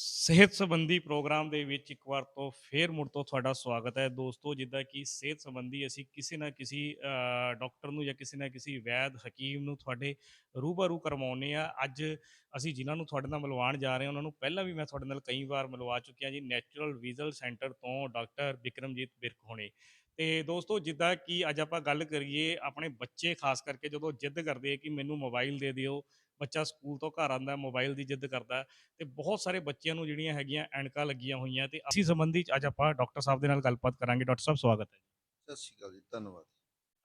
ਸਿਹਤ ਸੰਬੰਧੀ ਪ੍ਰੋਗਰਾਮ ਦੇ ਵਿੱਚ ਇੱਕ ਵਾਰ ਤੋਂ ਫੇਰ ਮੁੜ ਤੋਂ ਤੁਹਾਡਾ ਸਵਾਗਤ ਹੈ। ਦੋਸਤੋ ਜਿੱਦਾਂ ਕਿ ਸਿਹਤ ਸੰਬੰਧੀ ਅਸੀਂ ਕਿਸੇ ਨਾ ਕਿਸੇ ਅ, ਡਾਕਟਰ ਨੂੰ ਜਾਂ ਕਿਸੇ ਨਾ ਕਿਸੇ ਵੈਦ ਹਕੀਮ ਨੂੰ ਤੁਹਾਡੇ ਰੂਬਰੂ ਕਰਵਾਉਂਦੇ ਆ ਅੱਜ ਅਸੀਂ ਜਿਨ੍ਹਾਂ ਨੂੰ ਤੁਹਾਡੇ ਨਾਲ ਮਿਲਵਾਉਣ ਜਾ ਰਹੇ ਹਾਂ ਉਹਨਾਂ ਨੂੰ ਪਹਿਲਾਂ ਵੀ ਮੈਂ ਤੁਹਾਡੇ ਨਾਲ ਕਈ ਵਾਰ ਮਿਲਵਾ ਚੁੱਕਿਆ ਜੀ। ਨੈਚੁਰਲ ਵਿਜ਼ਲ ਸੈਂਟਰ ਤੋਂ ਡਾਕਟਰ ਵਿਕਰਮਜੀਤ ਬਿਰਕ ਹੋਣੇ। ਤੇ ਦੋਸਤੋ ਜਿੱਦਾਂ ਕਿ ਅੱਜ ਆਪਾਂ ਗੱਲ ਕਰੀਏ ਆਪਣੇ ਬੱਚੇ ਖਾਸ ਕਰਕੇ ਜਦੋਂ ਜਿੱਦ ਕਰਦੇ ਆ ਕਿ ਮੈਨੂੰ ਮੋਬਾਈਲ ਦੇ ਦਿਓ ਬੱਚਾ ਸਕੂਲ ਤੋਂ ਘਰ ਆਉਂਦਾ ਮੋਬਾਈਲ ਦੀ ਜਿੱਦ ਕਰਦਾ ਤੇ ਬਹੁਤ ਸਾਰੇ ਬੱਚਿਆਂ ਨੂੰ ਜਿਹੜੀਆਂ ਹੈਗੀਆਂ ਐਨਕਾਂ ਲੱਗੀਆਂ ਹੋਈਆਂ ਤੇ ਅਸੀਂ ਸੰਬੰਧੀ ਅੱਜ ਆਪਾਂ ਡਾਕਟਰ ਸਾਹਿਬ ਦੇ ਨਾਲ ਗੱਲਬਾਤ ਕਰਾਂਗੇ। ਡਾਕਟਰ ਸਾਹਿਬ ਸਵਾਗਤ ਹੈ ਸਤਿ ਸ਼੍ਰੀ ਅਕਾਲ ਜੀ ਧੰਨਵਾਦ।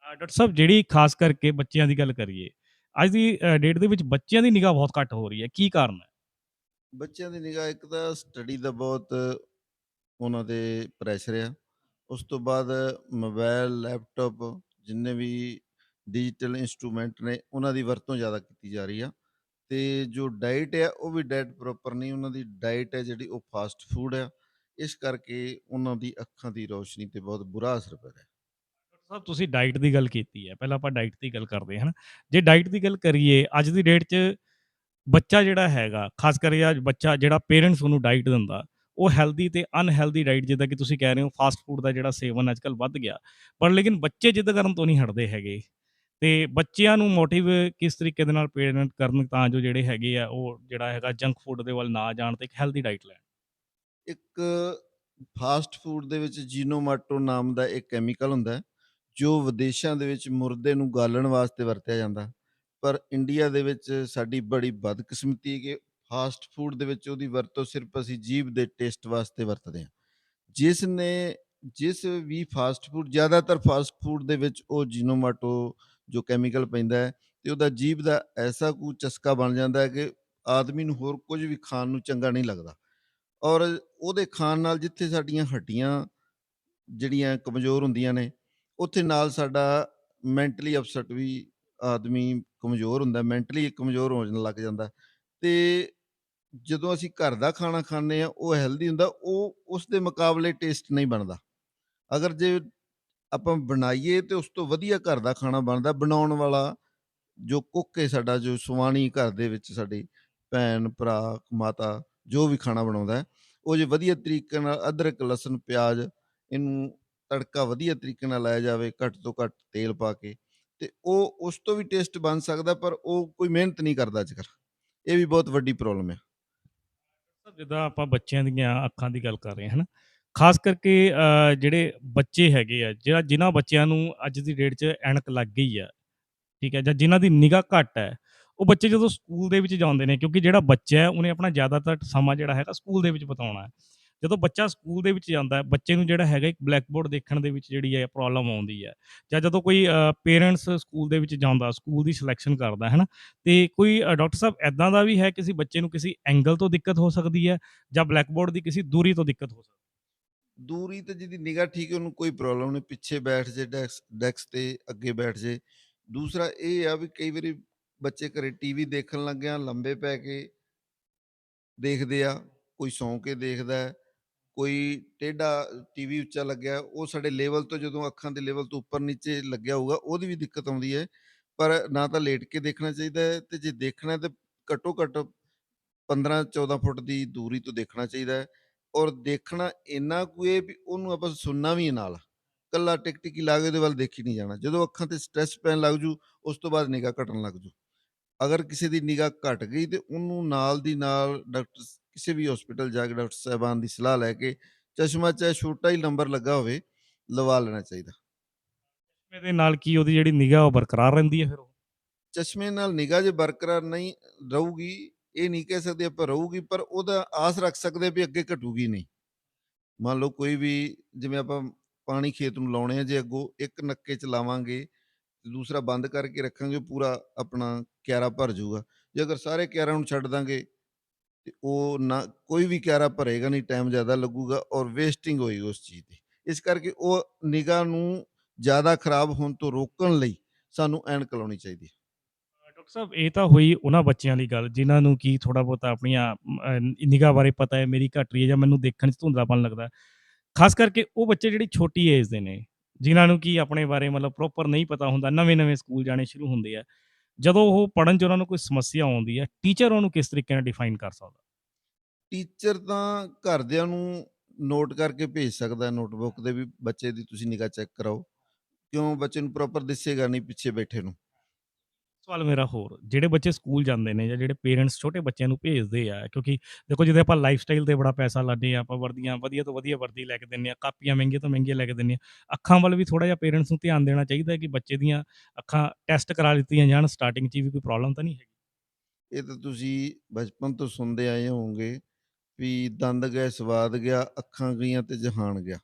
ਡਾਕਟਰ ਸਾਹਿਬ ਜਿਹੜੀ ਖਾਸ ਕਰਕੇ ਬੱਚਿਆਂ ਦੀ ਗੱਲ ਕਰੀਏ ਅੱਜ ਦੀ ਡੇਟ ਦੇ ਵਿੱਚ ਬੱਚਿਆਂ ਦੀ ਨਿਗਾਹ ਬਹੁਤ ਘੱਟ ਹੋ ਰਹੀ ਹੈ ਕੀ ਕਾਰਨ ਹੈ? ਬੱਚਿਆਂ ਦੀ ਨਿਗਾਹ ਇੱਕ ਤਾਂ ਸਟੱਡੀ ਦਾ ਬਹੁਤ ਉਹਨਾਂ ਤੇ ਪ੍ਰੈਸ਼ਰ ਆ। ਉਸ ਤੋਂ ਬਾਅਦ ਮੋਬਾਈਲ ਲੈਪਟਾਪ ਜਿੰਨੇ ਵੀ ਡਿਜੀਟਲ ਇਨਸਟਰੂਮੈਂਟ ਨੇ, ਉਹਨਾਂ ਦੀ ਵਰਤੋਂ ਜ਼ਿਆਦਾ ਕੀਤੀ ਜਾ ਰਹੀ ਆ। ਤੇ ਜੋ ਡਾਈਟ ਆ, ਉਹ ਵੀ ਡਾਈਟ ਪ੍ਰੋਪਰ ਨਹੀਂ, ਉਹਨਾਂ ਦੀ ਡਾਈਟ ਹੈ ਜਿਹੜੀ ਉਹ ਫਾਸਟ ਫੂਡ ਆ। ਇਸ ਕਰਕੇ ਉਹਨਾਂ ਦੀ ਅੱਖਾਂ ਦੀ ਰੋਸ਼ਨੀ ਤੇ ਬਹੁਤ ਬੁਰਾ ਅਸਰ ਪੈ ਰਿਹਾ। ਡਾਕਟਰ ਸਾਹਿਬ, ਤੁਸੀਂ ਡਾਈਟ ਦੀ ਗੱਲ ਕੀਤੀ ਹੈ। ਪਹਿਲਾਂ ਆਪਾਂ ਡਾਈਟ ਦੀ ਗੱਲ ਕਰਦੇ ਹਾਂ ਨਾ ਜੇ ਡਾਈਟ ਦੀ ਗੱਲ ਕਰੀਏ, ਅੱਜ ਦੀ ਡੇਟ 'ਚ ਬੱਚਾ ਜਿਹੜਾ ਹੈਗਾ, ਖਾਸ ਕਰਕੇ ਅੱਜ ਬੱਚਾ ਜਿਹੜਾ ਪੇਰੈਂਟਸ ਉਹਨੂੰ ਡਾਈਟ ਦਿੰਦਾ ਉਹ ਹੈਲਦੀ ਤੇ ਅਨਹੈਲਦੀ ਡਾਈਟ ਜਿੱਦਾਂ ਕਿ ਤੁਸੀਂ ਕਹਿ ਰਹੇ ਹੋ ਫਾਸਟ ਫੂਡ ਦਾ ਜਿਹੜਾ ਸੇਵਨ ਅੱਜਕੱਲ ਵੱਧ ਗਿਆ। ਪਰ ਲੇਕਿਨ ਬੱਚੇ ਜਿੱਦ ਕਰਨ ਤੋਂ ਨਹੀਂ ਹਟਦੇ ਹੈਗੇ। ਤੇ ਬੱਚਿਆਂ ਨੂੰ ਮੋਟਿਵ ਕਿਸ ਤਰੀਕੇ ਦੇ ਨਾਲ ਪੇਰੈਂਟ ਕਰਨ ਤਾਂ ਜੋ ਜਿਹੜੇ ਹੈਗੇ ਆ, ਉਹ ਜਿਹੜਾ ਹੈਗਾ ਜੰਕ ਫੂਡ ਦੇ ਵੱਲ ਨਾ ਜਾਣ ਤੇ ਇੱਕ ਹੈਲਦੀ ਡਾਈਟ ਲੈਣ। ਇੱਕ ਫਾਸਟ ਫੂਡ ਦੇ ਵਿੱਚ ਜੀਨੋਮਾਟੋ ਨਾਮ ਦਾ ਇੱਕ ਕੈਮੀਕਲ ਹੁੰਦਾ ਜੋ ਵਿਦੇਸ਼ਾਂ ਦੇ ਵਿੱਚ ਮੁਰਦੇ ਨੂੰ ਗਾਲਣ ਵਾਸਤੇ ਵਰਤਿਆ ਜਾਂਦਾ। ਪਰ ਇੰਡੀਆ ਦੇ ਵਿੱਚ ਸਾਡੀ ਬੜੀ ਬਦਕਿਸਮਤੀ ਹੈ। ਕਿ ਫਾਸਟ ਫੂਡ ਦੇ ਵਿੱਚ ਉਹਦੀ ਵਰਤੋਂ ਸਿਰਫ ਅਸੀਂ ਜੀਭ ਦੇ ਟੇਸਟ ਵਾਸਤੇ ਵਰਤਦੇ ਹਾਂ। ਜਿਸ ਨੇ, ਜਿਸ ਵੀ ਫਾਸਟ ਫੂਡ, ਜ਼ਿਆਦਾਤਰ ਫਾਸਟ ਫੂਡ ਦੇ ਵਿੱਚ ਉਹ ਜੀਨੋਮਾਟੋ ਜੋ ਕੈਮੀਕਲ ਪੈਂਦਾ ਹੈ ਤੇ ਉਹਦਾ ਜੀਭ ਦਾ ਐਸਾ ਕੁ ਚਸਕਾ ਬਣ ਜਾਂਦਾ ਹੈ ਕਿ ਆਦਮੀ ਨੂੰ ਹੋਰ ਕੁਝ ਵੀ ਖਾਣ ਨੂੰ ਚੰਗਾ ਨਹੀਂ ਲੱਗਦਾ। ਔਰ ਉਹਦੇ ਖਾਣ ਨਾਲ ਜਿੱਥੇ ਸਾਡੀਆਂ ਹੱਡੀਆਂ ਜਿਹੜੀਆਂ ਕਮਜ਼ੋਰ ਹੁੰਦੀਆਂ ਨੇ, ਉੱਥੇ ਨਾਲ ਸਾਡਾ ਮੈਂਟਲੀ ਅਪਸੈਟ ਵੀ ਆਦਮੀ ਕਮਜ਼ੋਰ ਹੁੰਦਾ, ਮੈਂਟਲੀ ਕਮਜ਼ੋਰ ਹੋ ਜਾਣ ਲੱਗ ਜਾਂਦਾ। ਤੇ ਜਦੋਂ ਅਸੀਂ ਘਰ ਦਾ ਖਾਣਾ ਖਾਂਦੇ ਆ ਉਹ ਹੈਲਦੀ ਹੁੰਦਾ, ਉਹ ਉਸ ਦੇ ਮੁਕਾਬਲੇ ਟੇਸਟ ਨਹੀਂ ਬਣਦਾ। ਅਗਰ ਜੇ ਆਪਾਂ ਬਣਾਈਏ ਤੇ ਉਸ ਤੋਂ ਵਧੀਆ ਘਰ ਦਾ ਖਾਣਾ ਬਣਦਾ, ਬਣਾਉਣ ਵਾਲਾ ਜੋ ਕੁੱਕ ਹੈ ਸਾਡਾ, ਜੋ ਸੁਆਣੀ ਘਰ ਦੇ ਵਿੱਚ ਸਾਡੇ ਭੈਣ, ਭਰਾ, ਮਾਤਾ, ਜੋ ਵੀ ਖਾਣਾ ਬਣਾਉਂਦਾ ਹੈ, ਉਹ ਜੇ ਵਧੀਆ ਤਰੀਕੇ ਨਾਲ ਅਦਰਕ, ਲਸਣ, ਪਿਆਜ਼ ਇਹਨੂੰ ਤੜਕਾ ਵਧੀਆ ਤਰੀਕੇ ਨਾਲ ਲਾਇਆ ਜਾਵੇ, ਘੱਟ ਤੋਂ ਘੱਟ ਤੇਲ ਪਾ ਕੇ ਤੇ ਉਹ ਉਸ ਤੋਂ ਵੀ ਟੇਸਟ ਬਣ ਸਕਦਾ, ਪਰ ਉਹ ਕੋਈ ਮਿਹਨਤ ਨਹੀਂ ਕਰਦਾ ਅੱਜ ਕੱਲ੍ਹ। ਇਹ ਵੀ ਬਹੁਤ ਵੱਡੀ ਪ੍ਰੋਬਲਮ ਹੈ। ਜਿੱਦਾਂ ਆਪਾਂ ਬੱਚਿਆਂ ਦੀਆਂ ਅੱਖਾਂ ਦੀ ਗੱਲ ਕਰ ਰਹੇ ਹਾਂ ਨਾ ਖਾਸ ਕਰਕੇ ਅ, ਜਿਹੜੇ ਬੱਚੇ ਹੈਗੇ ਆ ਜਿਹੜਾ ਜਿਨ੍ਹਾਂ ਬੱਚਿਆਂ ਨੂੰ ਅੱਜ ਦੀ ਡੇਟ 'ਚ ਐਨਕ ਲੱਗ ਗਈ ਆ ਠੀਕ ਹੈ ਜਾਂ ਜਿਨ੍ਹਾਂ ਦੀ ਨਿਗਾਹ ਘੱਟ ਹੈ ਉਹ ਬੱਚੇ ਜਦੋਂ ਸਕੂਲ ਦੇ ਵਿੱਚ ਜਾਂਦੇ ਨੇ ਕਿਉਂਕਿ ਜਿਹੜਾ ਬੱਚਾ ਹੈ ਉਹਨੇ ਆਪਣਾ ਜ਼ਿਆਦਾਤਰ ਸਮਾਂ ਜਿਹੜਾ ਹੈਗਾ ਸਕੂਲ ਦੇ ਵਿੱਚ ਬਿਤਾਉਣਾ ਹੈ। ਜਦੋਂ ਬੱਚਾ ਸਕੂਲ ਦੇ ਵਿੱਚ ਜਾਂਦਾ ਹੈ, ਬੱਚੇ ਨੂੰ ਜਿਹੜਾ ਹੈਗਾ ਇੱਕ ਬਲੈਕ ਬੋਰਡ ਦੇਖਣ ਦੇ ਵਿੱਚ ਜਿਹੜੀ ਹੈ ਪ੍ਰੋਬਲਮ ਆਉਂਦੀ ਹੈ ਜਾਂ ਜਦੋਂ ਕੋਈ ਪੇਰੈਂਟਸ ਸਕੂਲ ਦੇ ਵਿੱਚ ਜਾਂਦਾ, ਸਕੂਲ ਦੀ ਸਿਲੈਕਸ਼ਨ ਕਰਦਾ ਹੈ ਨਾ ਤੇ ਕੋਈ ਡਾਕਟਰ ਸਾਹਿਬ ਐਦਾਂ ਦਾ ਵੀ ਹੈ ਕਿਸੇ ਬੱਚੇ ਨੂੰ ਕਿਸੇ ਐਂਗਲ ਤੋਂ ਦਿੱਕਤ ਹੋ ਸਕਦੀ ਹੈ ਜਾਂ ਬਲੈਕ ਬੋਰਡ ਦੀ ਕਿਸੇ ਦੂਰੀ ਤੋਂ ਦਿੱਕਤ ਹੋ ਸਕਦੀ ਦੂਰੀ ਤੇ ਜਿਹਦੀ ਨਿਗਾਹ ਠੀਕ ਹੈ, ਉਹਨੂੰ ਕੋਈ ਪ੍ਰੋਬਲਮ ਨਹੀਂ, ਪਿੱਛੇ ਬੈਠ ਜੇ ਡੈਕਸ ਡੈਕਸ ਤੇ ਅੱਗੇ ਬੈਠ ਜੇ। ਦੂਸਰਾ ਇਹ ਆ ਵੀ ਕਈ ਵਾਰੀ ਬੱਚੇ ਘਰੇ ਟੀਵੀ ਦੇਖਣ ਲੱਗਿਆ ਲੰਬੇ ਪੈ ਕੇ ਦੇਖਦੇ ਆ, ਕੋਈ ਸੌਂ ਕੇ ਦੇਖਦਾ ਕੋਈ ਟੇਢਾ ਟੀਵੀ ਉੱਚਾ ਲੱਗਿਆ, ਉਹ ਸਾਡੇ ਲੈਵਲ ਤੋਂ ਜਦੋਂ ਅੱਖਾਂ ਦੇ ਲੈਵਲ ਤੋਂ ਉੱਪਰ ਨੀਚੇ ਲੱਗਿਆ ਹੋਊਗਾ, ਉਹਦੀ ਵੀ ਦਿੱਕਤ ਆਉਂਦੀ ਹੈ। ਪਰ ਨਾ ਤਾਂ ਲੇਟ ਕੇ ਦੇਖਣਾ ਚਾਹੀਦਾ ਹੈ ਤੇ ਜੇ ਦੇਖਣਾ ਹੈ ਤੇ ਘੱਟੋ ਘੱਟ 15 14 ਫੁੱਟ ਦੀ ਦੂਰੀ ਤੋਂ ਦੇਖਣਾ ਚਾਹੀਦਾ ਹੈ ਔਰ ਦੇਖਣਾ ਇੰਨਾ ਕੁ ਇਹ ਵੀ ਉਹਨੂੰ ਆਪਾਂ ਸੁਣਨਾ ਵੀ ਹੈ ਨਾਲ। ਕੱਲਾ ਟਿਕ ਟਿਕੀ ਲਾ ਕੇ ਉਹਦੇ ਵੱਲ ਦੇਖੀ ਨਹੀਂ ਜਾਣਾ। ਜਦੋਂ ਅੱਖਾਂ ਤੇ ਸਟ੍ਰੈਸ ਪੈਣ ਲੱਗ ਜੂ, ਉਸ ਤੋਂ ਬਾਅਦ ਨਿਗਾਹ ਘਟਣ ਲੱਗ ਜੂ। ਅਗਰ ਕਿਸੇ ਦੀ ਨਿਗਾਹ ਘਟ ਗਈ ਤੇ ਉਹਨੂੰ ਨਾਲ ਦੀ ਨਾਲ ਡਾਕਟਰ ਕਿਸੇ ਵੀ ਹਸਪੀਟਲ ਜਾ ਕੇ ਡਾਕਟਰ ਸਾਹਿਬਾਨ ਦੀ ਸਲਾਹ ਲੈ ਕੇ ਚਸ਼ਮਾ ਚਾਹੇ ਛੋਟਾ ਹੀ ਨੰਬਰ ਲੱਗਾ ਹੋਵੇ ਲਵਾ ਲੈਣਾ ਚਾਹੀਦਾ। ਇਹਦੇ ਨਾਲ ਕੀ ਉਹਦੀ ਜਿਹੜੀ ਨਿਗਾਹ ਉਹ ਬਰਕਰਾਰ ਰਹਿੰਦੀ ਹੈ ਫਿਰ ਉਹ? ਚਸ਼ਮੇ ਨਾਲ ਨਿਗਾਹ ਜੇ ਬਰਕਰਾਰ ਨਹੀਂ ਰਹੂਗੀ ਇਹ ਨਹੀਂ ਕਹਿ ਸਕਦੇ ਆਪਾਂ ਰਹੂਗੀ ਪਰ ਉਹਦਾ ਆਸ ਰੱਖ ਸਕਦੇ ਵੀ ਅੱਗੇ ਘਟੂਗੀ ਨਹੀਂ। ਮੰਨ ਲਓ ਕੋਈ ਵੀ ਜਿਵੇਂ ਆਪਾਂ ਪਾਣੀ ਖੇਤ ਨੂੰ ਲਾਉਣੇ ਆ ਜੇ ਅੱਗੋਂ ਇੱਕ ਨੱਕੇ ਚ ਲਾਵਾਂਗੇ ਦੂਸਰਾ ਬੰਦ ਕਰਕੇ ਰੱਖਾਂਗੇ ਪੂਰਾ ਆਪਣਾ ਕਿਆਰਾ ਭਰ ਜਾਊਗਾ। ਜੇ ਅਗਰ ਸਾਰੇ ਕਿਆਰਾਂ ਨੂੰ ਛੱਡ ਦਾਂਗੇ ਤੇ ਉਹ ਨਾ ਕੋਈ ਵੀ ਕਿਆਰਾ ਭਰੇਗਾ ਨਹੀਂ ਟਾਈਮ ਜ਼ਿਆਦਾ ਲੱਗੂਗਾ ਔਰ ਵੇਸਟਿੰਗ ਹੋਏਗੀ ਉਸ ਚੀਜ਼ ਦੀ। ਇਸ ਕਰਕੇ ਉਹ ਨਿਗਾਹ ਨੂੰ ਜ਼ਿਆਦਾ ਖਰਾਬ ਹੋਣ ਤੋਂ ਰੋਕਣ ਲਈ ਸਾਨੂੰ ਐਨਕ ਲਾਉਣੀ ਚਾਹੀਦੀ ਹੈ। ਡਾਕਟਰ ਸਾਹਿਬ, ਇਹ ਤਾਂ ਹੋਈ ਉਹਨਾਂ ਬੱਚਿਆਂ ਦੀ ਗੱਲ, ਜਿਨ੍ਹਾਂ ਨੂੰ ਕੀ ਥੋੜਾ ਬਹੁਤਾ ਆਪਣੀਆਂ ਨਿਗਾਹ ਬਾਰੇ ਪਤਾ ਹੈ, ਮੇਰੀ ਘਟ ਰਹੀ ਹੈ ਜਾਂ ਮੈਨੂੰ ਦੇਖਣ 'ਚ ਧੁੰਦਲਾਪਨ ਲੱਗਦਾ। ਖਾਸ ਕਰਕੇ ਉਹ ਬੱਚੇ ਜਿਹੜੀ ਛੋਟੀ ਏਜ ਦੇ ਨੇ, ਜਿਨ੍ਹਾਂ ਨੂੰ ਕੀ ਆਪਣੇ ਬਾਰੇ ਮਤਲਬ ਪ੍ਰੋਪਰ ਨਹੀਂ ਪਤਾ ਹੁੰਦਾ, ਨਵੇਂ-ਨਵੇਂ ਸਕੂਲ ਜਾਣੇ ਸ਼ੁਰੂ ਹੁੰਦੇ ਆ ਜਦੋਂ ਉਹ ਪੜਨ 'ਚ ਉਹਨਾਂ ਨੂੰ ਕੋਈ ਸਮੱਸਿਆ ਆਉਂਦੀ ਹੈ, ਟੀਚਰ ਉਹਨੂੰ ਕਿਸ ਤਰੀਕੇ ਨਾਲ ਡਿਫਾਈਨ ਕਰ ਸਕਦਾ? ਟੀਚਰ ਤਾਂ ਘਰਦਿਆਂ ਨੂੰ ਨੋਟ ਕਰਕੇ ਭੇਜ ਸਕਦਾ ਨੋਟਬੁੱਕ ਦੇ ਵੀ ਬੱਚੇ ਦੀ ਤੁਸੀਂ ਨਿਗਾਹ ਚੈੱਕ ਕਰਾਓ, ਕਿਉਂ ਬੱਚੇ ਨੂੰ ਪ੍ਰੋਪਰ ਦਿਸੇਗਾ ਨਹੀਂ ਪਿੱਛੇ ਬੈਠੇ ਨੂੰ। ਸਵਾਲ ਮੇਰਾ ਹੋਰ, ਜਿਹੜੇ ਬੱਚੇ ਸਕੂਲ ਜਾਂਦੇ ਨੇ ਜਾਂ ਜਿਹੜੇ ਪੇਰੈਂਟਸ ਛੋਟੇ ਬੱਚਿਆਂ ਨੂੰ ਭੇਜਦੇ ਆ, ਕਿਉਂਕਿ ਦੇਖੋ ਜਿਹਦੇ ਆਪਾਂ ਲਾਈਫ ਸਟਾਈਲ ਤੇ ਬੜਾ ਪੈਸਾ ਲਾਉਂਦੇ ਆ, ਆਪਾਂ ਵਰਦੀਆਂ, ਵਧੀਆ ਤੋਂ ਵਧੀਆ ਵਰਦੀ ਲੈ ਕੇ ਦਿੰਨੇ ਆ, ਕਾਪੀਆਂ ਮਹਿੰਗੀਆਂ ਤੋਂ ਮਹਿੰਗੀਆਂ ਲੈ ਕੇ ਦਿੰਨੇ ਆ, ਅੱਖਾਂ ਵੱਲ ਵੀ ਥੋੜਾ ਜਿਹਾ ਪੇਰੈਂਟਸ ਨੂੰ ਧਿਆਨ ਦੇਣਾ ਚਾਹੀਦਾ ਹੈ ਕਿ ਬੱਚੇ ਦੀਆਂ ਅੱਖਾਂ ਟੈਸਟ ਕਰਾ ਲਿੱਤੀਆਂ ਜਾਣ ਸਟਾਰਟਿੰਗ 'ਚ ਵੀ ਕੋਈ ਪ੍ਰੋਬਲਮ ਤਾਂ ਨਹੀਂ ਹੈਗੀ? ਇਹ ਤਾਂ ਤੁਸੀਂ ਬਚਪਨ ਤੋਂ ਸੁਣਦੇ ਆਏ ਹੋਵੋਗੇ ਵੀ ਦੰਦ ਗਏ, ਸਵਾਦ ਗਿਆ, ਅੱਖਾਂ ਗਈਆਂ ਤੇ ਜਹਾਨ ਗਿਆ।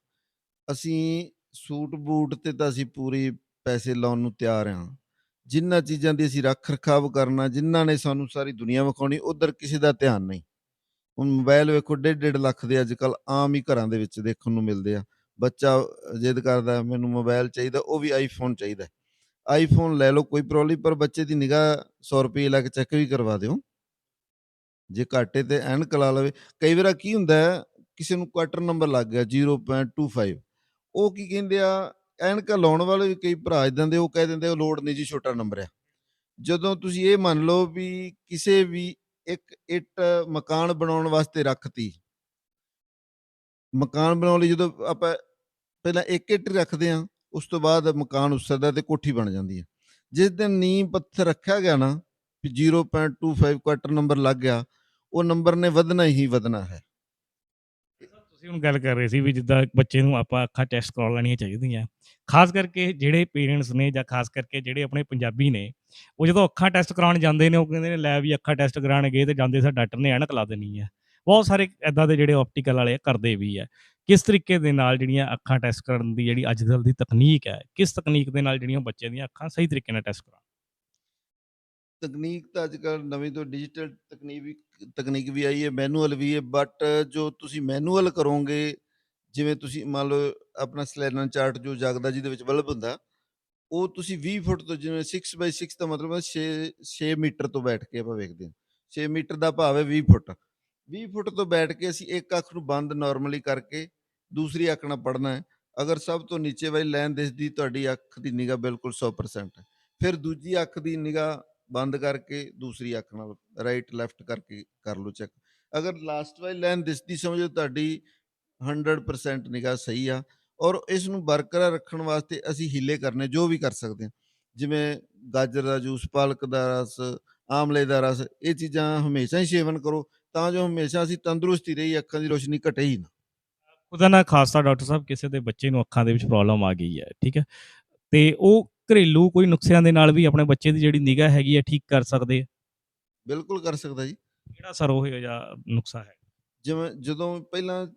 ਅਸੀਂ ਸੂਟ ਬੂਟ ਤੇ ਤਾਂ ਅਸੀਂ ਪੂਰੀ ਪੈਸੇ ਲਾਉਣ ਨੂੰ ਤਿਆਰ ਹਾਂ ਜਿਨ੍ਹਾਂ ਚੀਜ਼ਾਂ ਦੀ ਅਸੀਂ ਰੱਖ ਰਖਾਵ ਕਰਨਾ ਜਿਨ੍ਹਾਂ ਨੇ ਸਾਨੂੰ ਸਾਰੀ ਦੁਨੀਆ ਵਿਖਾਉਣੀ, ਉਧਰ ਕਿਸੇ ਦਾ ਧਿਆਨ ਨਹੀਂ। ਹੁਣ ਮੋਬਾਈਲ ਵੇਖੋ ਡੇਢ ਡੇਢ ਲੱਖ ਦੇ ਅੱਜ ਕੱਲ ਆਮ ਹੀ ਘਰਾਂ ਦੇ ਵਿੱਚ ਦੇਖਣ ਨੂੰ ਮਿਲਦੇ ਆ। ਬੱਚਾ ਜਿੱਦ ਕਰਦਾ, ਮੈਨੂੰ ਮੋਬਾਈਲ ਚਾਹੀਦਾ, ਉਹ ਵੀ ਆਈਫੋਨ ਚਾਹੀਦਾ ਆਈਫੋਨ ਲੈ ਲਓ, ਕੋਈ ਪ੍ਰੋਬਲਮ ਪਰ ਬੱਚੇ ਦੀ ਨਿਗਾਹ 100 ਰੁਪਏ ਲੱਗ ਚੈੱਕ ਵੀ ਕਰਵਾ ਦਿਓ। ਜੇ ਘਾਟੇ ਤੇ ਐਨਕ ਲਾ ਲਵੇ। ਕਈ ਵਾਰ ਕੀ ਹੁੰਦਾ ਕਿਸੇ ਨੂੰ ਕੁਆਟਰ ਨੰਬਰ ਲੱਗ ਗਿਆ 0.25 ਉਹ ਕੀ ਕਹਿੰਦੇ ਆ ਐਨਕਾਂ ਲਾਉਣ ਵਾਲੇ ਵੀ ਕਈ ਭਰਾ ਇਦਾਂ ਦੇ, ਉਹ ਕਹਿ ਦਿੰਦੇ, ਉਹ ਲੋਡ ਨਹੀਂ ਜੀ ਛੋਟਾ ਨੰਬਰ ਆ। ਜਦੋਂ ਤੁਸੀਂ ਇਹ ਮੰਨ ਲਓ ਵੀ ਕਿਸੇ ਵੀ ਇੱਕ ਇੱਟ ਮਕਾਨ ਬਣਾਉਣ ਵਾਸਤੇ ਰੱਖਤੀ, ਮਕਾਨ ਬਣਾਉਣ ਲਈ ਜਦੋਂ ਆਪਾਂ ਪਹਿਲਾਂ ਇੱਕ ਇੱਟ ਰੱਖਦੇ ਆ ਉਸ ਤੋਂ ਬਾਅਦ ਮਕਾਨ ਉਸਰਦਾ ਤੇ ਕੋਠੀ ਬਣ ਜਾਂਦੀ ਹੈ। ਜਿਸ ਦਿਨ ਨੀਂਹ ਪੱਥਰ ਰੱਖਿਆ ਗਿਆ ਨਾ, ਵੀ 0.25 ਕੁਆਟਰ ਨੰਬਰ ਲੱਗ ਗਿਆ, ਉਹ ਨੰਬਰ ਨੇ ਵਧਣਾ ਹੀ ਵਧਣਾ ਹੈ। ਤੁਸੀਂ ਹੁਣ ਗੱਲ ਕਰ ਰਹੇ ਸੀ ਵੀ ਜਿੱਦਾਂ ਬੱਚੇ ਨੂੰ ਆਪਾਂ ਅੱਖਾਂ ਟੈਸਟ ਕਰਵਾ ਲੈਣੀਆਂ ਚਾਹੀਦੀਆਂ, ਖਾਸ ਕਰਕੇ ਜਿਹੜੇ ਪੇਰੈਂਟਸ ਨੇ ਜਾਂ ਖਾਸ ਕਰਕੇ ਜਿਹੜੇ ਆਪਣੇ ਪੰਜਾਬੀ ਨੇ, ਉਹ ਜਦੋਂ ਅੱਖਾਂ ਟੈਸਟ ਕਰਾਉਣ ਜਾਂਦੇ ਨੇ, ਉਹ ਕਹਿੰਦੇ ਨੇ, ਲੈ ਵੀ ਅੱਖਾਂ ਟੈਸਟ ਕਰਾਉਣ ਗਏ ਤੇ ਜਾਂਦੇ ਸਾਰ ਡਾਕਟਰ ਨੇ ਐਨਕ ਲਾ ਦੇਣੀ ਹੈ ਬਹੁਤ ਸਾਰੇ ਐਦਾਂ ਦੇ ਜਿਹੜੇ ਆਪਟੀਕਲ ਵਾਲੇ ਆ ਕਰਦੇ ਵੀ ਆ। ਕਿਸ ਤਰੀਕੇ ਦੇ ਨਾਲ ਜਿਹੜੀਆਂ ਅੱਖਾਂ ਟੈਸਟ ਕਰਨ ਦੀ ਜਿਹੜੀ ਅੱਜ ਕੱਲ੍ਹ ਦੀ ਤਕਨੀਕ ਹੈ, ਕਿਸ ਤਕਨੀਕ ਦੇ ਨਾਲ ਜਿਹੜੀਆਂ ਬੱਚਿਆਂ ਦੀਆਂ ਅੱਖਾਂ ਸਹੀ ਤਰੀਕੇ ਨਾਲ ਟੈਸਟ ਕਰਾਉਣ? ਤਕਨੀਕ ਤਾਂ ਅੱਜ ਕੱਲ੍ਹ ਨਵੀਂ ਤੋਂ ਡਿਜੀਟਲ ਤਕਨੀਕ ਵੀ ਤਕਨੀਕ ਵੀ ਆਈ ਹੈ ਮੈਨੂਅਲ ਵੀ ਹੈ ਬਟ ਜੋ ਤੁਸੀਂ ਮੈਨੂਅਲ ਕਰੋਗੇ, ਜਿਵੇਂ ਤੁਸੀਂ ਮੰਨ ਲਓ ਆਪਣਾ ਸਲੈਨਨ ਚਾਰਟ ਜੋ ਜਾਗਦਾ ਜਿਹਦੇ ਵਿੱਚ ਬਲਬ ਹੁੰਦਾ, ਉਹ ਤੁਸੀਂ 20 ਫੁੱਟ ਤੋਂ ਜਿਵੇਂ 6 ਬਾਈ 6 ਦਾ ਮਤਲਬ ਹੈ 6 6 ਮੀਟਰ ਤੋਂ ਬੈਠ ਕੇ ਆਪਾਂ ਵੇਖਦੇ ਹਾਂ। 6 ਮੀਟਰ ਦਾ ਭਾਵ ਹੈ 20 ਫੁੱਟ। 20 ਫੁੱਟ ਤੋਂ ਬੈਠ ਕੇ ਅਸੀਂ ਇੱਕ ਅੱਖ ਨੂੰ ਬੰਦ ਨਾਰਮਲੀ ਕਰਕੇ ਦੂਸਰੀ ਅੱਖ ਨਾਲ ਪੜਨਾ ਹੈ। ਅਗਰ ਸਭ ਤੋਂ ਨੀਚੇ ਵਾਲੀ ਲਾਈਨ ਦਿਸਦੀ, ਤੁਹਾਡੀ ਅੱਖ ਦੀ ਨਿਗਾਹ ਬਿਲਕੁਲ 100% ਹੈ। ਫਿਰ ਦੂਜੀ ਅੱਖ ਦੀ ਨਿਗਾਹ ਬੰਦ ਕਰਕੇ ਦੂਸਰੀ ਅੱਖ ਨਾਲ ਰਾਈਟ ਲੈਫਟ ਕਰਕੇ ਕਰ ਲਓ ਚੈੱਕ ਅਗਰ ਲਾਸਟ ਵਾਲੀ ਲਾਈਨ ਦਿਸਦੀ, ਸਮਝੋ ਤੁਹਾਡੀ 100% ਨਿਗਾਹ ਸਹੀ ਆ ਔਰ ਇਸ ਨੂੰ ਬਰਕਰਾਰ ਰੱਖਣ ਵਾਸਤੇ ਅਸੀਂ ਹੀਲੇ ਕਰਨੇ, ਜੋ ਵੀ ਕਰ ਸਕਦੇ ਹਾਂ। ਜਿਵੇਂ ਗਾਜਰ ਦਾ ਜੂਸ ਪਾਲਕ ਦਾ ਰਸ, ਆਮਲੇ ਦਾ ਰਸ, ਇਹ ਚੀਜ਼ਾਂ ਹਮੇਸ਼ਾ ਹੀ ਸੇਵਨ ਕਰੋ, ਤਾਂ ਜੋ ਹਮੇਸ਼ਾ ਅਸੀਂ ਤੰਦਰੁਸਤੀ ਰਹੀ, ਅੱਖਾਂ ਦੀ ਰੋਸ਼ਨੀ ਘਟੇ ਹੀ ਨਾ। ਖੁਦਾ ਨਾ ਖਾਸਾ ਡਾਕਟਰ ਸਾਹਿਬ, ਕਿਸੇ ਦੇ ਬੱਚੇ ਨੂੰ ਅੱਖਾਂ ਦੇ ਵਿੱਚ ਪ੍ਰੋਬਲਮ ਆ ਗਈ ਹੈ, ਠੀਕ ਹੈ? ਤੇ ਉਹ ਘਰੇਲੂ ਕੋਈ ਨੁਕਸਿਆਂ ਦੇ ਨਾਲ ਵੀ ਆਪਣੇ ਬੱਚੇ ਦੀ ਜਿਹੜੀ ਨਿਗਾਹ ਹੈਗੀ ਹੈ ਠੀਕ ਕਰ ਸਕਦੇ ਆ? ਬਿਲਕੁਲ ਕਰ ਸਕਦਾ ਜੀ। ਕਿਹੜਾ ਸਰ ਉਹ ਜਿਹਾ ਨੁਕਸਾ ਹੈ? ਜਿਵੇਂ ਜਦੋਂ ਪਹਿਲਾਂ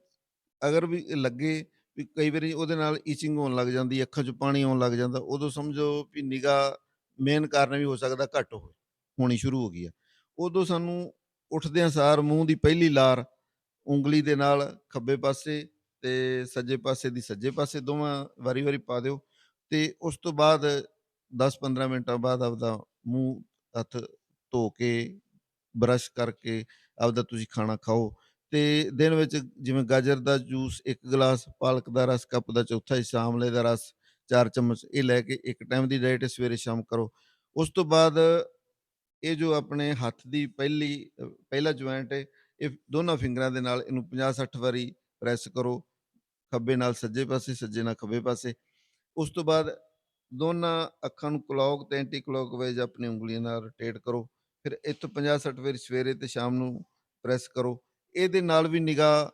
ਅਗਰ ਵੀ ਲੱਗੇ ਵੀ ਕਈ ਵਾਰੀ ਉਹਦੇ ਨਾਲ ਈਚਿੰਗ ਹੋਣ ਲੱਗ ਜਾਂਦੀ ਅੱਖਾਂ 'ਚੋਂ ਪਾਣੀ ਆਉਣ ਲੱਗ ਜਾਂਦਾ ਉਦੋਂ ਸਮਝੋ ਵੀ ਨਿਗਾਹ ਮੇਨ ਕਾਰਨ ਵੀ ਹੋ ਸਕਦਾ ਘੱਟ ਹੋਵੇ ਹੋਣੀ ਸ਼ੁਰੂ ਹੋ ਗਈ ਹੈ ਉਦੋਂ ਸਾਨੂੰ ਉੱਠਦਿਆਂ ਸਾਰ ਮੂੰਹ ਦੀ ਪਹਿਲੀ ਲਾਰ ਉਂਗਲੀ ਦੇ ਨਾਲ ਖੱਬੇ ਪਾਸੇ ਤੇ ਸੱਜੇ ਪਾਸੇ ਦੀ ਸੱਜੇ ਪਾਸੇ ਦੋਵਾਂ ਵਾਰੀ-ਵਾਰੀ ਪਾ ਦਿਓ। ਤੇ ਉਸ ਤੋਂ ਬਾਅਦ 10-15 ਮਿੰਟਾਂ ਬਾਅਦ ਆਪਦਾ ਮੂੰਹ ਹੱਥ ਧੋ ਕੇ, ਬਰਸ਼ ਕਰਕੇ ਆਪਦਾ ਤੁਸੀਂ ਖਾਣਾ ਖਾਓ ਤੇ ਦਿਨ ਵਿੱਚ ਜਿਵੇਂ ਗਾਜਰ ਦਾ ਜੂਸ ਇੱਕ ਗਲਾਸ, ਪਾਲਕ ਦਾ ਰਸ, ਕੱਪ ਦਾ ਚੌਥਾ ਹਿੱਸਾ, ਆਮਲੇ ਦਾ ਰਸ, ਚਾਰ ਚਮਚ ਇਹ ਲੈ ਕੇ ਇੱਕ ਟਾਈਮ ਦੀ ਡਾਈਟ ਸਵੇਰੇ ਸ਼ਾਮ ਕਰੋ। ਉਸ ਤੋਂ ਬਾਅਦ ਇਹ ਜੋ ਆਪਣੇ ਹੱਥ ਦੀ ਪਹਿਲੀ, ਪਹਿਲਾ ਜੁਆਇੰਟ ਹੈ, ਇਹ ਦੋਨਾਂ ਫਿੰਗਰਾਂ ਦੇ ਨਾਲ ਇਹਨੂੰ 50 60 ਵਾਰੀ ਪ੍ਰੈਸ ਕਰੋ। ਖੱਬੇ ਨਾਲ ਸੱਜੇ ਪਾਸੇ, ਸੱਜੇ ਨਾਲ ਖੱਬੇ ਪਾਸੇ। ਉਸ ਤੋਂ ਬਾਅਦ ਦੋਨਾਂ ਅੱਖਾਂ ਨੂੰ ਕਲੌਕ ਤੇ ਐਂਟੀ ਕਲੌਕ ਕਲੌਕਵਾਈਜ਼ ਆਪਣੀ ਉਂਗਲੀਆਂ ਨਾਲ ਰੋਟੇਟ ਕਰੋ। ਫਿਰ ਇੱਥੋਂ 50 60 ਵਾਰੀ ਸਵੇਰੇ ਤੇ ਸ਼ਾਮ ਨੂੰ ਪ੍ਰੈਸ ਕਰੋ। ਇਹਦੇ ਨਾਲ ਵੀ ਨਿਗਾਹ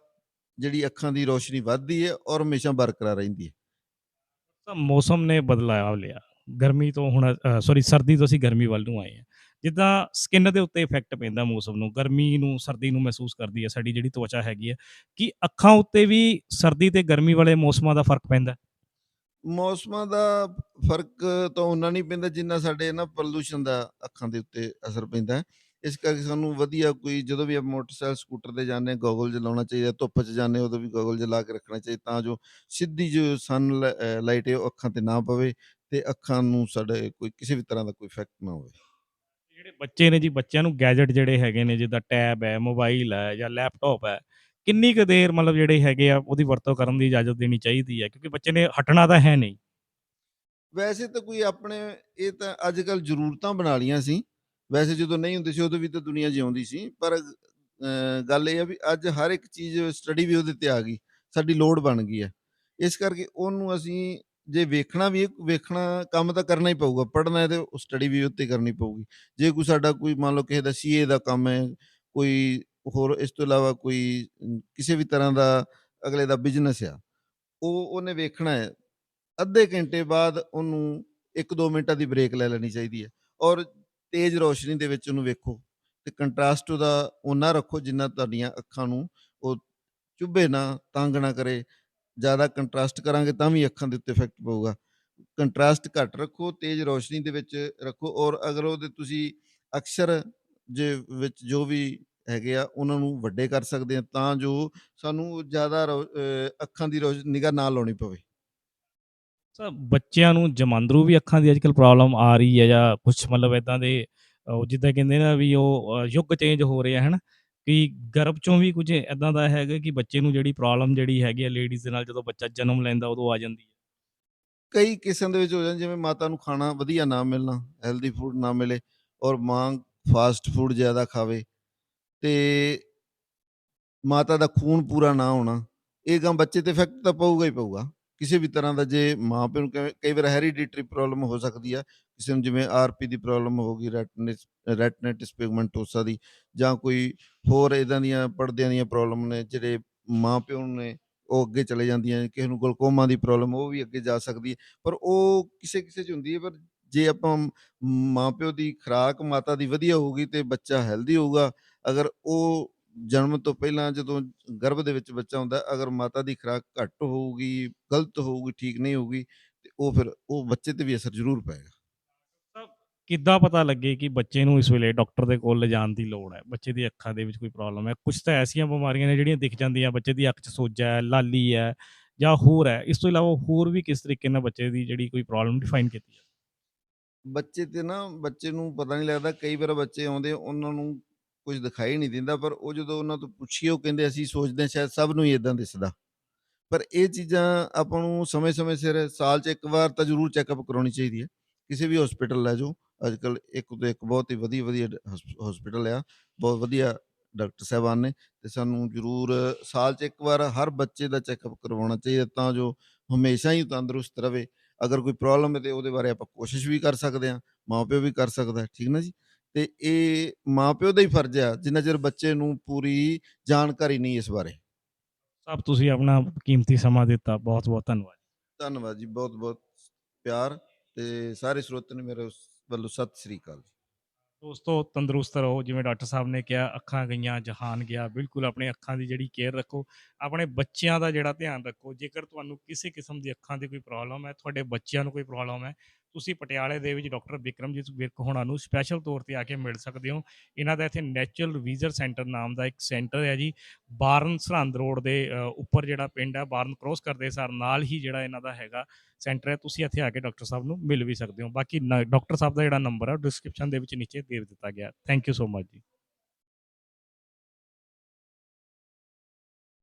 ਜਿਹੜੀ ਅੱਖਾਂ ਦੀ ਰੋਸ਼ਨੀ ਵੱਧਦੀ ਹੈ ਔਰ ਹਮੇਸ਼ਾ ਬਰਕਰਾਰ ਰਹਿੰਦੀ ਹੈ ਤਾਂ ਮੌਸਮ ਨੇ ਬਦਲਾਅ ਲਿਆ। ਗਰਮੀ ਤੋਂ ਹੁਣ ਸੌਰੀ ਸਰਦੀ ਤੋਂ ਅਸੀਂ ਗਰਮੀ ਵੱਲ ਨੂੰ ਆਏ ਹਾਂ ਜਿੱਦਾਂ ਸਕਿਨ ਦੇ ਉੱਤੇ ਇਫੈਕਟ ਪੈਂਦਾ ਮੌਸਮ ਨੂੰ, ਗਰਮੀ ਨੂੰ, ਸਰਦੀ ਨੂੰ ਮਹਿਸੂਸ ਕਰਦੀ ਹੈ ਸਾਡੀ ਜਿਹੜੀ ਤਵਚਾ ਹੈਗੀ ਹੈ ਕਿ ਅੱਖਾਂ ਉੱਤੇ ਵੀ ਸਰਦੀ ਤੇ ਗਰਮੀ ਵਾਲੇ ਮੌਸਮਾਂ ਦਾ ਫ਼ਰਕ ਪੈਂਦਾ? ਮੌਸਮਾਂ ਦਾ ਫ਼ਰਕ ਤਾਂ ਓਨਾ ਨਹੀਂ ਪੈਂਦਾ ਜਿੰਨਾ ਸਾਡੇ ਨਾ ਪ੍ਰਦੂਸ਼ਣ ਦਾ ਅੱਖਾਂ ਦੇ ਉੱਤੇ ਅਸਰ ਪੈਂਦਾ ਹੈ। ਇਸ ਕਰਕੇ ਸਾਨੂੰ ਵਧੀਆ ਕੋਈ ਜਦੋਂ ਵੀ ਆਪਾਂ ਮੋਟਰਸਾਈਕਲ, ਸਕੂਟਰ ਤੇ ਜਾਂਦੇ ਹਾਂ, ਗੋਗਲ ਲਾਉਣਾ ਚਾਹੀਦਾ, ਧੁੱਪ 'ਚ ਜਾਂਦੇ ਹਾਂ, ਉਦੋਂ ਵੀ ਗੋਗਲ ਲਾ ਕੇ ਰੱਖਣਾ ਚਾਹੀਦਾ ਤਾਂ ਜੋ ਸਿੱਧੀ ਜੋ ਸਨ ਲਾਈਟ ਹੈ ਉਹ ਅੱਖਾਂ ਤੇ ਨਾ ਪਵੇ ਤੇ ਅੱਖਾਂ ਨੂੰ ਸਾਡੇ ਕੋਈ ਕਿਸੇ ਵੀ ਤਰ੍ਹਾਂ ਦਾ ਕੋਈ ਇਫੈਕਟ ਨਾ ਹੋਵੇ ਜਿਹੜੇ ਬੱਚੇ ਨੇ ਜੀ, ਬੱਚਿਆਂ ਨੂੰ ਗੈਜਟ ਜਿਹੜੇ ਹੈਗੇ ਨੇ, ਜਿੱਦਾਂ ਟੈਬ ਹੈ ਮੋਬਾਈਲ ਹੈ ਜਾਂ ਲੈਪਟਾਪ ਹੈ ਕਿੰਨੀ ਕੁ ਦੇਰ ਮਤਲਬ ਜਿਹੜੇ ਹੈਗੇ ਆ, ਉਹਦੀ ਵਰਤੋਂ ਕਰਨ ਦੀ ਇਜਾਜ਼ਤ ਦੇਣੀ ਚਾਹੀਦੀ ਹੈ? ਕਿਉਂਕਿ ਬੱਚੇ ਨੇ ਹਟਣਾ ਤਾਂ ਹੈ ਨਹੀਂ। ਵੈਸੇ ਤਾਂ ਕੋਈ ਆਪਣੇ, ਇਹ ਤਾਂ ਅੱਜ ਕੱਲ ਜ਼ਰੂਰਤਾਂ ਬਣਾ ਲੀਆਂ ਸੀ। ਵੈਸੇ ਜਦੋਂ ਨਹੀਂ ਹੁੰਦੀ ਸੀ, ਉਦੋਂ ਵੀ ਤਾਂ ਦੁਨੀਆ ਜਿਉਂਦੀ ਸੀ। ਪਰ ਗੱਲ ਇਹ ਆ ਵੀ ਅੱਜ ਹਰ ਇੱਕ ਚੀਜ਼ ਸਟੱਡੀ ਵੀ ਉਹਦੇ ਤੇ ਆ ਗਈ। ਸਾਡੀ ਲੋੜ ਬਣ ਗਈ ਹੈ। ਇਸ ਕਰਕੇ ਉਹਨੂੰ ਅਸੀਂ ਜੇ ਵੇਖਣਾ ਵੀ ਵੇਖਣਾ, ਕੰਮ ਤਾਂ ਕਰਨਾ ਹੀ ਪਊਗਾ। ਪੜ੍ਹਨਾ ਹੈ ਤੇ ਸਟੱਡੀ ਵੀ ਉੱਤੇ ਕਰਨੀ ਪਊਗੀ। ਜੇ ਕੋਈ ਸਾਡਾ ਕੋਈ ਮੰਨ ਲਓ ਕਿਸੇ ਦਾ ਸੀਏ ਦਾ ਕੰਮ ਹੈ, ਕੋਈ ਹੋਰ ਇਸ ਤੋਂ ਇਲਾਵਾ ਕੋਈ ਕਿਸੇ ਵੀ ਤਰ੍ਹਾਂ ਦਾ ਅਗਲੇ ਦਾ ਬਿਜ਼ਨਸ ਆ, ਉਹ ਉਹਨੇ ਵੇਖਣਾ ਹੈ, ਅੱਧੇ ਘੰਟੇ ਬਾਅਦ ਉਹਨੂੰ 1-2 ਮਿੰਟਾਂ ਦੀ ਬ੍ਰੇਕ ਲੈ ਲੈਣੀ ਚਾਹੀਦੀ ਹੈ ਔਰ ਤੇਜ਼ ਰੋਸ਼ਨੀ ਦੇ ਵਿੱਚ ਉਹਨੂੰ ਵੇਖੋ ਤੇ ਕੰਟਰਾਸਟ ਉਹਦਾ ਓਨਾ ਰੱਖੋ ਜਿੰਨਾ ਤੁਹਾਡੀਆਂ ਅੱਖਾਂ ਨੂੰ ਉਹ ਚੁੱਭੇ ਨਾ, ਤੰਗ ਨਾ ਕਰੇ, ਜ਼ਿਆਦਾ ਕੰਟਰਾਸਟ ਕਰਾਂਗੇ ਤਾਂ ਵੀ ਅੱਖਾਂ ਦੇ ਉੱਤੇ ਇਫੈਕਟ ਪਊਗਾ ਕੰਟਰਾਸਟ ਘੱਟ ਰੱਖੋ, ਤੇਜ਼ ਰੋਸ਼ਨੀ ਦੇ ਵਿੱਚ ਰੱਖੋ ਔਰ ਅਗਰ ਉਹਦੇ ਤੁਸੀਂ ਅਕਸ਼ਰ ਜੇ ਵਿੱਚ ਜੋ ਵੀ ਹੈਗੇ ਆ ਉਹਨਾਂ ਨੂੰ ਵੱਡੇ ਕਰ ਸਕਦੇ ਆ ਤਾਂ ਜੋ ਸਾਨੂੰ ਜ਼ਿਆਦਾ ਅੱਖਾਂ ਦੀ ਰੋਸ਼ ਨਿਗਾਹ ਨਾ ਲਾਉਣੀ ਪਵੇ। ਸਰ ਬੱਚਿਆਂ ਨੂੰ ਜਮਾਂਦਰੂ ਵੀ ਅੱਖਾਂ ਦੀ ਅੱਜਕੱਲ ਪ੍ਰੋਬਲਮ ਆ ਰਹੀ ਹੈ ਜਾਂ ਕੁਝ ਮਤਲਬ ਇਦਾਂ ਦੇ ਜਿੱਦਾਂ ਕਹਿੰਦੇ ਨਾ ਵੀ ਉਹ ਯੁੱਗ ਚੇਂਜ ਹੋ ਰਿਹਾ ਹੈ ਨਾ ਕਿ ਗਰਭ ਚੋਂ ਵੀ ਕੁਝ ਇਦਾਂ ਦਾ ਹੈਗਾ ਕਿ ਬੱਚੇ ਨੂੰ ਜਿਹੜੀ ਪ੍ਰੋਬਲਮ ਜਿਹੜੀ ਹੈਗੀ ਹੈ ਲੇਡੀਜ਼ ਦੇ ਨਾਲ ਜਦੋਂ ਬੱਚਾ ਜਨਮ ਲੈਂਦਾ ਉਦੋਂ ਆ ਜਾਂਦੀ ਹੈ? ਕਈ ਕਿਸਮ ਦੇ ਵਿੱਚ ਹੋ ਜਾਂਦਾ ਜਿਵੇਂ ਮਾਤਾ ਨੂੰ ਖਾਣਾ ਵਧੀਆ ਨਾ ਮਿਲਣਾ ਹੈਲਦੀ ਫੂਡ ਨਾ ਮਿਲੇ ਔਰ ਮਾਂ ਫਾਸਟ ਫੂਡ ਜ਼ਿਆਦਾ ਖਾਵੇ ਤੇ ਮਾਤਾ ਦਾ ਖੂਨ ਪੂਰਾ ਨਾ ਹੋਣਾ, ਇਹ ਗਾਂ ਬੱਚੇ ਤੇ ਇਫੈਕਟ ਤਾਂ ਪਊਗਾ ਹੀ ਪਊਗਾ। ਕਿਸੇ ਵੀ ਤਰ੍ਹਾਂ ਦਾ ਜੇ ਮਾਂ ਪਿਓ ਨੂੰ ਕਈ- ਕਈ ਵਾਰ ਹੈਰੀਡਿਟਰੀ ਪ੍ਰੋਬਲਮ ਹੋ ਸਕਦੀ ਆ, ਕਿਸੇ ਨੂੰ ਜਿਵੇਂ ਆਰਪੀ ਦੀ ਪ੍ਰੋਬਲਮ ਹੋ ਗਈ ਰੈਟਨਿਸ ਰੈਟਨਿਟਿਸ ਪਿਗਮੈਂਟੋਸਾ ਦੀ, ਜਾਂ ਕੋਈ ਹੋਰ ਇਦਾਂ ਦੀਆਂ ਪਰਦਿਆਂ ਦੀਆਂ ਪ੍ਰੋਬਲਮ ਨੇ, ਜਿਹੜੇ ਮਾਂ ਪਿਓ ਨੇ ਉਹ ਅੱਗੇ ਚਲੇ ਜਾਂਦੀਆਂ ਕਿਸੇ ਨੂੰ ਗਲਕੋਮਾ ਦੀ ਪ੍ਰੋਬਲਮ ਉਹ ਵੀ ਅੱਗੇ ਜਾ ਸਕਦੀ ਹੈ ਪਰ ਉਹ ਕਿਸੇ ਕਿਸੇ ਚ ਹੁੰਦੀ ਹੈ ਪਰ ਜੇ ਆਪਾਂ ਮਾਂ ਪਿਓ ਦੀ ਖੁਰਾਕ ਮਾਤਾ ਦੀ ਵਧੀਆ ਹੋਊਗੀ ਤੇ ਬੱਚਾ ਹੈਲਦੀ ਹੋਊਗਾ ਅਗਰ ਉਹ ਜਨਮ ਤੋਂ ਪਹਿਲਾਂ ਜਦੋਂ ਗਰਭ ਦੇ ਵਿੱਚ ਬੱਚਾ ਹੁੰਦਾ ਅਗਰ ਮਾਤਾ ਦੀ ਖੁਰਾਕ ਘੱਟ ਹੋਊਗੀ ਗਲਤ ਹੋਊਗੀ ਠੀਕ ਨਹੀਂ ਹੋਊਗੀ ਤੇ ਉਹ ਫਿਰ ਉਹ ਬੱਚੇ ਤੇ ਵੀ ਅਸਰ ਜ਼ਰੂਰ ਪਏਗਾ। ਕਿੱਦਾਂ ਪਤਾ ਲੱਗੇ ਕਿ ਬੱਚੇ ਨੂੰ ਇਸ ਵੇਲੇ ਡਾਕਟਰ ਦੇ ਕੋਲ ਲਿਜਾਣ ਦੀ ਲੋੜ ਹੈ? ਬੱਚੇ ਦੀ ਅੱਖਾਂ ਦੇ ਵਿੱਚ ਕੋਈ ਪ੍ਰੋਬਲਮ ਹੈ? ਕੁਝ ਤਾਂ ਐਸੀਆਂ ਬਿਮਾਰੀਆਂ ਨੇ ਜਿਹੜੀਆਂ ਦਿਖ ਜਾਂਦੀਆਂ ਬੱਚੇ ਦੀ ਅੱਖ 'ਚ ਸੋਜਾ ਹੈ ਲਾਲੀ ਹੈ ਜਾਂ ਹੋਰ ਹੈ। ਇਸ ਤੋਂ ਇਲਾਵਾ ਹੋਰ ਵੀ ਕਿਸ ਤਰੀਕੇ ਨਾਲ ਬੱਚੇ ਦੀ ਜਿਹੜੀ ਕੋਈ ਪ੍ਰੋਬਲਮ ਡਿਫਾਈਨ ਕੀਤੀ ਹੈ ਬੱਚੇ ਤੇ ਨਾ ਬੱਚੇ ਨੂੰ ਪਤਾ ਨਹੀਂ ਲੱਗਦਾ ਕਈ ਵਾਰ ਬੱਚੇ ਆਉਂਦੇ ਉਹਨਾਂ ਨੂੰ ਕੁਝ ਦਿਖਾਈ ਨਹੀਂ ਦਿੰਦਾ, ਪਰ ਉਹ ਜਦੋਂ ਉਹਨਾਂ ਤੋਂ ਪੁੱਛੀਏ, ਉਹ ਕਹਿੰਦੇ ਅਸੀਂ ਸੋਚਦੇ ਹਾਂ ਸ਼ਾਇਦ ਸਭ ਨੂੰ ਹੀ ਇਦਾਂ ਦਿਸਦਾ। ਪਰ ਇਹ ਚੀਜ਼ਾਂ ਆਪਾਂ ਨੂੰ ਸਮੇਂ-ਸਮੇਂ ਸਿਰ ਸਾਲ 'ਚ ਇੱਕ ਵਾਰ ਤਾਂ ਜ਼ਰੂਰ ਚੈੱਕਅਪ ਕਰਾਉਣੀ ਚਾਹੀਦੀ ਹੈ। ਕਿਸੇ ਵੀ ਹਸਪੀਟਲ ਲੈ ਜਾਓ। ਅੱਜ ਕੱਲ ਇੱਕ ਤੋਂ ਇੱਕ ਬਹੁਤ ਹੀ ਵਧੀਆ ਵਧੀਆ ਹਸਪੀਟਲ ਆ। ਬਹੁਤ ਵਧੀਆ ਡਾਕਟਰ ਸਾਹਿਬਾਨ ਨੇ ਤੇ ਸਾਨੂੰ ਜ਼ਰੂਰ ਸਾਲ 'ਚ ਇੱਕ ਵਾਰ ਹਰ ਬੱਚੇ ਦਾ ਚੈੱਕਅਪ ਕਰਵਾਉਣਾ ਚਾਹੀਦਾ ਤਾਂ ਜੋ ਹਮੇਸ਼ਾ ਹੀ ਤੰਦਰੁਸਤ ਰਹੇ ਅਗਰ ਕੋਈ ਪ੍ਰੋਬਲਮ ਹੈ ਤੇ ਉਹਦੇ ਬਾਰੇ ਆਪਾਂ ਕੋਸ਼ਿਸ਼ ਵੀ ਕਰ ਸਕਦੇ ਹਾਂ, ਮਾਪਿਓ ਵੀ ਕਰ ਸਕਦਾ ਠੀਕ ਨਾ ਜੀ? ਤੇ ਇਹ ਮਾਪਿਓ ਦਾ ਹੀ ਫਰਜ਼ ਆ ਜਿੰਨਾ ਚਿਰ ਬੱਚੇ ਨੂੰ ਪੂਰੀ ਜਾਣਕਾਰੀ ਨਹੀਂ ਇਸ ਬਾਰੇ। ਸਭ ਤੁਸੀਂ ਆਪਣਾ ਕੀਮਤੀ ਸਮਾਂ ਦਿੱਤਾ ਬਹੁਤ ਬਹੁਤ ਧੰਨਵਾਦ। ਧੰਨਵਾਦ ਜੀ ਬਹੁਤ ਬਹੁਤ ਪਿਆਰ ਤੇ ਸਾਰੇ ਸਰੋਤਿਆਂ ਨੂੰ ਮੇਰੇ ਵੱਲੋਂ ਸਤਿ ਸ੍ਰੀ ਅਕਾਲ ਦੋਸਤੋ ਤੰਦਰੁਸਤ ਰਹੋ ਜਿਵੇਂ ਡਾਕਟਰ ਸਾਹਿਬ ਨੇ ਕਿਹਾ ਅੱਖਾਂ ਗਈਆਂ ਜਹਾਨ ਗਿਆ ਬਿਲਕੁਲ ਆਪਣੇ ਅੱਖਾਂ ਦੀ ਜਿਹੜੀ ਕੇਅਰ ਰੱਖੋ ਆਪਣੇ ਬੱਚਿਆਂ ਦਾ ਜਿਹੜਾ ਧਿਆਨ ਰੱਖੋ ਜੇਕਰ ਤੁਹਾਨੂੰ ਕਿਸੇ ਕਿਸਮ ਦੀ ਅੱਖਾਂ ਦੀ ਕੋਈ ਪ੍ਰੋਬਲਮ ਹੈ ਤੁਹਾਡੇ ਬੱਚਿਆਂ ਨੂੰ ਕੋਈ ਪ੍ਰੋਬਲਮ ਹੈ ਤੁਸੀਂ ਪਟਿਆਲੇ ਦੇ ਵਿੱਚ ਡਾਕਟਰ ਵਿਕਰਮਜੀਤ ਵਿਰਕ ਹੋਣਾ ਨੂੰ ਸਪੈਸ਼ਲ ਤੌਰ ਤੇ ਆ ਕੇ ਮਿਲ ਸਕਦੇ ਹੋ। ਇਹਨਾਂ ਦਾ ਇੱਥੇ ਨੈਚੁਰਲ ਵੀਜ਼ਰ ਸੈਂਟਰ ਨਾਮ ਦਾ ਇੱਕ ਸੈਂਟਰ ਹੈ ਜੀ। ਬਾਰਨ ਸਰਹੰਦ ਰੋਡ ਦੇ ਉੱਪਰ ਜਿਹੜਾ ਪਿੰਡ ਹੈ, ਬਾਰਨ ਕ੍ਰੋਸ ਕਰਦੇ ਸਾਰ ਨਾਲ ਹੀ ਜਿਹੜਾ ਇਹਨਾਂ ਦਾ ਹੈਗਾ ਸੈਂਟਰ ਹੈ, ਤੁਸੀਂ ਇੱਥੇ ਆ ਕੇ ਡਾਕਟਰ ਸਾਹਿਬ ਨੂੰ ਮਿਲ ਵੀ ਸਕਦੇ ਹੋ। ਬਾਕੀ ਨ- ਡਾਕਟਰ ਸਾਹਿਬ ਦਾ ਜਿਹੜਾ ਨੰਬਰ ਹੈ ਡਿਸਕ੍ਰਿਪਸ਼ਨ ਦੇ ਵਿੱਚ ਨੀਚੇ ਦੇ ਦਿੱਤਾ ਗਿਆ। ਥੈਂਕ ਯੂ ਸੋ ਮਚ ਜੀ।